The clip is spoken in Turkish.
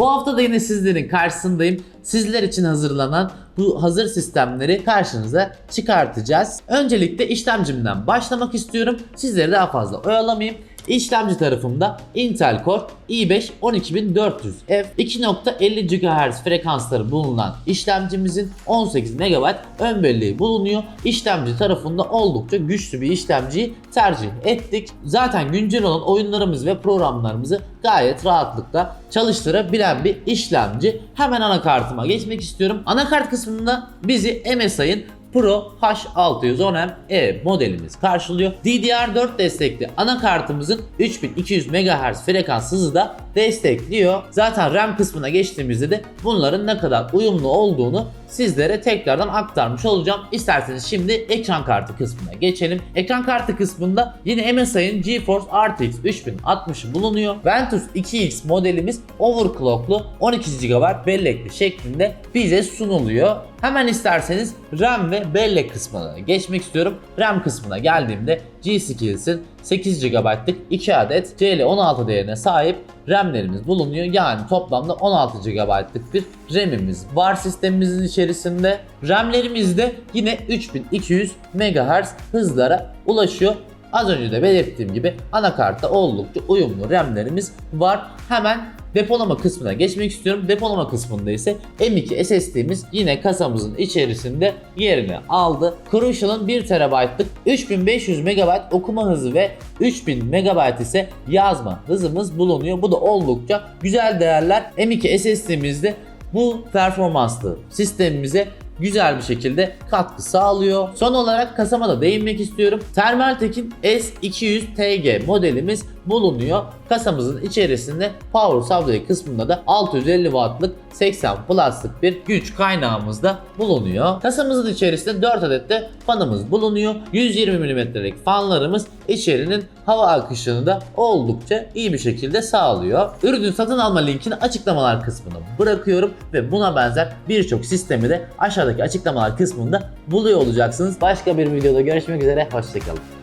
Bu hafta da yine sizlerin karşısındayım. Sizler için hazırlanan bu hazır sistemleri karşınıza çıkartacağız. Öncelikle işlemcimden başlamak istiyorum. Sizleri daha fazla oyalamayayım. İşlemci tarafımda Intel Core i5 12400F 2.50 GHz frekansları bulunan işlemcimizin 18 MB ön belleği bulunuyor. İşlemci tarafında oldukça güçlü bir işlemciyi tercih ettik. Zaten güncel olan oyunlarımız ve programlarımızı gayet rahatlıkla çalıştırabilen bir işlemci. Hemen anakartıma geçmek istiyorum. Anakart kısmında bizi MSI'ın Pro H610M E modelimiz karşılıyor. DDR4 destekli anakartımızın 3200 MHz frekans hızı da destekliyor. Zaten RAM kısmına geçtiğimizde de bunların ne kadar uyumlu olduğunu sizlere tekrardan aktarmış olacağım. İsterseniz şimdi ekran kartı kısmına geçelim. Ekran kartı kısmında yine MSI'ın GeForce RTX 3060 bulunuyor. Ventus 2X modelimiz overclocklu 12 GB bellekli şeklinde bize sunuluyor. Hemen isterseniz RAM ve bellek kısmına geçmek istiyorum. RAM kısmına geldiğimde G-Skills'in 8 GB'lık 2 adet CL16 değerine sahip RAM'lerimiz bulunuyor. Yani toplamda 16 GB'lık bir RAM'imiz var sistemimizin içerisinde. RAM'lerimiz de yine 3200 MHz hızlara ulaşıyor. Az önce de belirttiğim gibi anakartta oldukça uyumlu RAM'lerimiz var. Hemen depolama kısmına geçmek istiyorum. Depolama kısmında ise M2 SSD'miz yine kasamızın içerisinde yerini aldı. Crucial'ın 1 TB'lık 3500 MB okuma hızı ve 3000 MB ise yazma hızımız bulunuyor. Bu da oldukça güzel değerler. M2 SSD'mizde bu performanslı sistemimize güzel bir şekilde katkı sağlıyor. Son olarak kasama da değinmek istiyorum. Thermaltake'in S200 TG modelimiz bulunuyor. Kasamızın içerisinde Power Supply kısmında da 650 wattlık 80 plus'lık bir güç kaynağımız da bulunuyor. Kasamızın içerisinde 4 adet de fanımız bulunuyor. 120 mm'lik fanlarımız içerinin hava akışını da oldukça iyi bir şekilde sağlıyor. Ürünün satın alma linkini açıklamalar kısmına bırakıyorum ve buna benzer birçok sistemi de aşağıdaki açıklamalar kısmında buluyor olacaksınız. Başka bir videoda görüşmek üzere, hoşçakalın.